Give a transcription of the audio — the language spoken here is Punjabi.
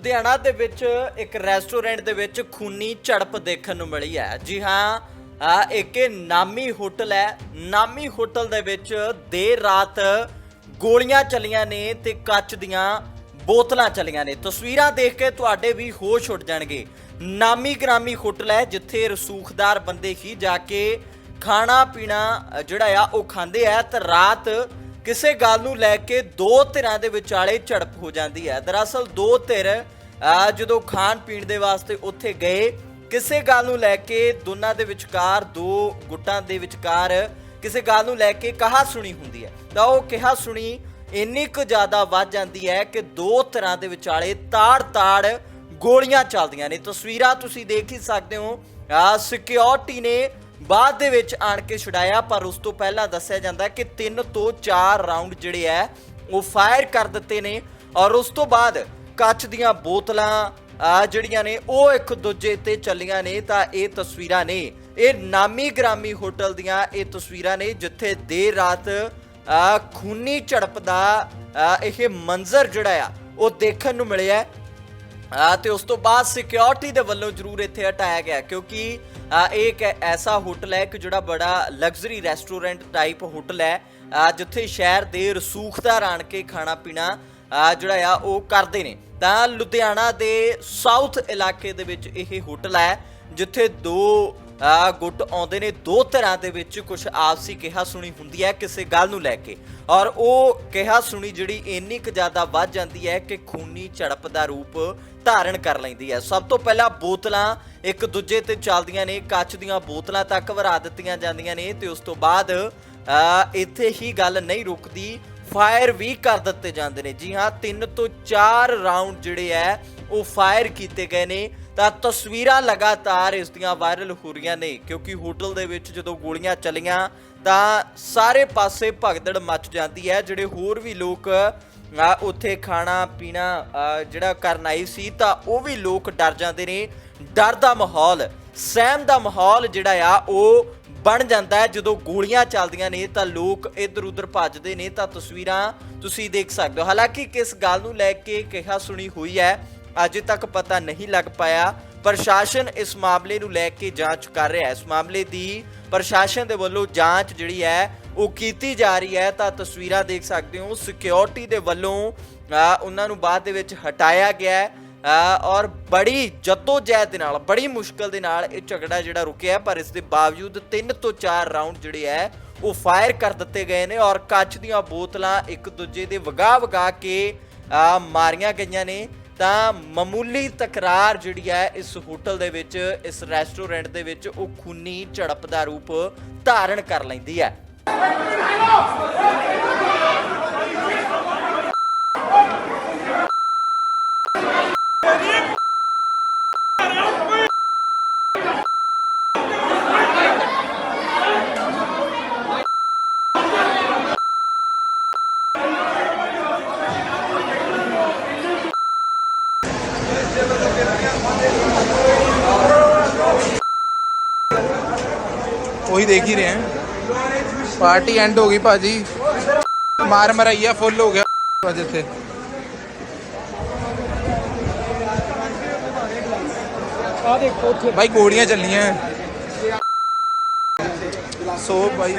ਲੁਧਿਆਣਾ ਦੇ ਵਿੱਚ ਇੱਕ ਰੈਸਟੋਰੈਂਟ ਦੇ ਵਿੱਚ ਖੂਨੀ ਝੜਪ ਦੇਖਣ ਨੂੰ ਮਿਲੀ ਹੈ। ਜੀ ਹਾਂ, ਆ ਇੱਕ ਨਾਮੀ ਹੋਟਲ ਹੈ। ਨਾਮੀ ਹੋਟਲ ਦੇ ਵਿੱਚ ਦੇਰ ਰਾਤ ਗੋਲੀਆਂ ਚੱਲੀਆਂ ਨੇ ਤੇ ਕੱਚ ਦੀਆਂ ਬੋਤਲਾਂ ਚੱਲੀਆਂ ਨੇ। ਤਸਵੀਰਾਂ ਦੇਖ ਕੇ ਤੁਹਾਡੇ ਵੀ ਹੋਸ਼ ਉੱਡ ਜਾਣਗੇ। ਨਾਮੀ ਗ੍ਰਾਮੀ ਹੋਟਲ ਹੈ, ਜਿੱਥੇ ਰਸੂਖਦਾਰ ਬੰਦੇ ਹੀ ਜਾ ਕੇ ਖਾਣਾ ਪੀਣਾ ਜਿਹੜਾ ਆ, ਉਹ ਖਾਂਦੇ ਆ। ਤੇ ਰਾਤ ਕਿਸੇ ਗੱਲ ਨੂੰ ਲੈ ਕੇ ਦੋ ਧਿਰਾਂ ਦੇ ਵਿਚਾਲੇ ਝੜਪ ਹੋ ਜਾਂਦੀ ਹੈ। ਦਰਅਸਲ ਦੋ ਧਿਰ ਜਦੋਂ ਖਾਣ ਪੀਣ ਦੇ ਵਾਸਤੇ ਉੱਥੇ ਗਏ, ਕਿਸੇ ਗੱਲ ਨੂੰ ਲੈ ਕੇ ਦੋਨਾਂ ਦੇ ਵਿਚਕਾਰ, ਦੋ ਗੁੱਟਾਂ ਦੇ ਵਿਚਕਾਰ ਕਿਸੇ ਗੱਲ ਨੂੰ ਲੈ ਕੇ ਕਹਾ ਸੁਣੀ ਹੁੰਦੀ ਹੈ। ਤਾਂ ਉਹ ਕਿਹਾ ਸੁਣੀ ਇੰਨੀ ਕੁ ਜ਼ਿਆਦਾ ਵੱਧ ਜਾਂਦੀ ਹੈ ਕਿ ਦੋ ਧਿਰਾਂ ਦੇ ਵਿਚਾਲੇ ਤਾੜ-ਤਾੜ ਗੋਲੀਆਂ ਚੱਲਦੀਆਂ ਨੇ। ਤਸਵੀਰਾਂ ਤੁਸੀਂ ਦੇਖ ਹੀ ਸਕਦੇ ਹੋ। ਆ ਸਿਕਿਉਰਿਟੀ ਨੇ ਬਾਅਦ ਦੇ ਵਿੱਚ ਆਣ ਕੇ ਛੁਡਾਇਆ, ਪਰ ਉਸ ਤੋਂ ਪਹਿਲਾਂ ਦੱਸਿਆ ਜਾਂਦਾ ਕਿ 3 ਤੋਂ 4 ਰਾਉਂਡ ਜਿਹੜੇ ਹੈ ਉਹ ਫਾਇਰ ਕਰ ਦਿੱਤੇ ਨੇ। ਔਰ ਉਸ ਤੋਂ ਬਾਅਦ ਕੱਚ ਦੀਆਂ ਬੋਤਲਾਂ ਆ ਜਿਹੜੀਆਂ ਨੇ, ਉਹ ਇੱਕ ਦੂਜੇ ਤੇ ਚੱਲੀਆਂ ਨੇ, ਤਾਂ ਇਹ ਤਸਵੀਰਾਂ ਨੇ। ਇਹ ਨਾਮੀ ਗ੍ਰਾਮੀ ਹੋਟਲ ਦੀਆਂ ਇਹ ਤਸਵੀਰਾਂ ਨੇ, ਜਿੱਥੇ ਦੇਰ ਰਾਤ ਖੂਨੀ ਝੜਪ ਦਾ ਇਹ ਮੰਜ਼ਰ ਜਿਹੜਾ ਆ, ਉਹ ਦੇਖਣ ਨੂੰ ਮਿਲਿਆ। ਤੇ ਉਸ ਤੋਂ ਬਾਅਦ ਸਿਕਿਉਰਿਟੀ ਦੇ ਵੱਲੋਂ ਜ਼ਰੂਰ ਇੱਥੇ ਹਟਾਇਆ ਗਿਆ, ਕਿਉਂਕਿ ਇਹ ਇੱਕ ਐਸਾ ਹੋਟਲ ਹੈ ਕਿ ਜਿਹੜਾ ਬੜਾ ਲਗਜ਼ਰੀ ਰੈਸਟੋਰੈਂਟ ਟਾਈਪ ਹੋਟਲ ਹੈ ਜਿੱਥੇ ਸ਼ਹਿਰ ਦੇ ਰਸੂਖਦਾਰ ਆਣ ਕੇ ਖਾਣਾ ਪੀਣਾ ਜਿਹੜਾ ਆ, ਉਹ ਕਰਦੇ ਨੇ। ਤਾਂ ਲੁਧਿਆਣਾ ਦੇ ਸਾਊਥ ਇਲਾਕੇ ਦੇ ਵਿੱਚ ਇਹ ਹੋਟਲ ਹੈ, ਜਿੱਥੇ ਦੋ ਗੁੱਟ ਆਉਂਦੇ ਨੇ ਦੋ ਤਰ੍ਹਾਂ ਦੇ ਵਿੱਚ ਕੁਝ ਆਪਸੀ ਕਿਹਾ ਸੁਣੀ ਹੁੰਦੀ ਹੈ, ਕਿਸੇ ਗੱਲ ਨੂੰ ਲੈ ਕੇ। ਔਰ ਉਹ ਕਿਹਾ ਸੁਣੀ ਜਿਹੜੀ ਇੰਨੀ ਕੁ ਜ਼ਿਆਦਾ ਵੱਧ ਜਾਂਦੀ ਹੈ ਕਿ ਖੂਨੀ ਝੜਪ ਦਾ ਰੂਪ ਧਾਰਨ ਕਰ ਲੈਂਦੀ ਹੈ। ਸਭ ਤੋਂ ਪਹਿਲਾਂ ਬੋਤਲਾਂ ਇੱਕ ਦੂਜੇ ਤੇ ਚੱਲਦੀਆਂ ਨੇ, ਕੱਚ ਦੀਆਂ ਬੋਤਲਾਂ ਤੱਕ ਵਰਾ ਦਿੱਤੀਆਂ ਜਾਂਦੀਆਂ ਨੇ ਤੇ ਉਸ ਤੋਂ ਬਾਅਦ ਇੱਥੇ ਹੀ ਗੱਲ ਨਹੀਂ ਰੁਕਦੀ, ਫਾਇਰ ਵੀ ਕਰ ਦਿੱਤੇ ਜਾਂਦੇ ਨੇ। ਜੀ ਹਾਂ 3 ਤੋਂ 4 ਰਾਉਂਡ ਜਿਹੜੇ ਐ ਉਹ ਫਾਇਰ ਕੀਤੇ ਗਏ ਨੇ। ਤਾਂ ਤਸਵੀਰਾਂ ਲਗਾਤਾਰ ਇਸ ਦੀਆਂ ਵਾਇਰਲ ਹੋ ਰਹੀਆਂ ਨੇ, ਕਿਉਂਕਿ ਹੋਟਲ ਦੇ ਵਿੱਚ ਜਦੋਂ ਗੋਲੀਆਂ ਚੱਲੀਆਂ, ਤਾਂ ਸਾਰੇ ਪਾਸੇ ਭਗਦੜ ਮਚ ਜਾਂਦੀ ਹੈ। ਜਿਹੜੇ ਹੋਰ ਵੀ ਲੋਕ ਉੱਥੇ ਖਾਣਾ ਪੀਣਾ ਜਿਹੜਾ ਕਰਨ ਆਈ ਸੀ, ਤਾਂ ਉਹ ਵੀ ਲੋਕ ਡਰ ਜਾਂਦੇ ਨੇ। ਡਰ ਦਾ ਮਾਹੌਲ, ਸਹਿਮ ਦਾ ਮਾਹੌਲ ਜਿਹੜਾ ਆ, ਉਹ ਬਣ ਜਾਂਦਾ ਹੈ। ਜਦੋਂ ਗੋਲੀਆਂ ਚੱਲਦੀਆਂ ਨੇ, ਤਾਂ ਲੋਕ ਇੱਧਰ ਉੱਧਰ ਭੱਜਦੇ ਨੇ। ਤਾਂ ਤਸਵੀਰਾਂ ਤੁਸੀਂ ਦੇਖ ਸਕਦੇ ਹੋ। ਹਾਲਾਂਕਿ ਕਿਸ ਗੱਲ ਨੂੰ ਲੈ ਕੇ ਕਿਹਾ ਸੁਣੀ ਹੋਈ ਹੈ ਅਜੇ ਤੱਕ ਪਤਾ ਨਹੀਂ ਲੱਗ ਪਾਇਆ, ਪ੍ਰਸ਼ਾਸਨ ਇਸ ਮਾਮਲੇ ਨੂੰ ਲੈ ਕੇ ਜਾਂਚ ਕਰ ਰਿਹਾ ਹੈ। ਇਸ ਮਾਮਲੇ ਦੀ ਪ੍ਰਸ਼ਾਸਨ ਦੇ ਵੱਲੋਂ ਜਾਂਚ ਜਿਹੜੀ ਹੈ, ਉਹ ਕੀਤੀ ਜਾ ਰਹੀ ਹੈ। ਤਾਂ ਤਸਵੀਰਾਂ ਦੇਖ ਸਕਦੇ ਹੋ ਸਿਕਿਉਰਿਟੀ ਦੇ ਵੱਲੋਂ ਉਹਨਾਂ ਨੂੰ ਬਾਅਦ ਦੇ ਵਿੱਚ ਹਟਾਇਆ ਗਿਆ ਹੈ। ਔਰ ਬੜੀ ਜਹਿਦ ਦੇ ਨਾਲ, ਬੜੀ ਮੁਸ਼ਕਲ ਦੇ ਨਾਲ ਇਹ ਝਗੜਾ ਜਿਹੜਾ ਰੁਕਿਆ ਪਰ ਇਸ ਦੇ ਬਾਵਜੂਦ 3 ਤੋਂ 4 ਰਾਉਂਡ ਜਿਹੜੇ ਹੈ, ਉਹ ਫਾਇਰ ਕਰ ਦਿੱਤੇ ਗਏ ਨੇ ਔਰ ਕੱਚ ਦੀਆਂ ਬੋਤਲਾਂ ਇੱਕ ਦੂਜੇ ਦੇ ਵਗਾ ਵਗਾ ਕੇ ਮਾਰੀਆਂ ਗਈਆਂ ਨੇ। ਤਾਂ ਮਾਮੂਲੀ ਤਕਰਾਰ ਜਿਹੜੀ ਹੈ ਇਸ ਹੋਟਲ ਦੇ ਵਿੱਚ, ਇਸ ਰੈਸਟੋਰੈਂਟ ਦੇ ਵਿੱਚ ਉਹ ਖੂਨੀ ਝੜਪ ਦਾ ਰੂਪ ਧਾਰਨ ਕਰ ਲੈਂਦੀ ਹੈ। ਉਹੀ ਦੇਖ ਹੀ ਰਹੇ ਹਾਂ ਪਾਰਟੀ ਐਂਡ ਹੋ ਗਈ ਭਾਜੀ ਮਾਰ ਮਰਾਈਆ ਫੁੱਲ ਹੋ ਗਿਆ ਅੱਜ ਇੱਥੇ ਆ ਦੇਖੋ ਉੱਥੇ ਭਾਈ ਗੋਲੀਆਂ ਚੱਲੀਆਂ ਸੋ ਭਾਈ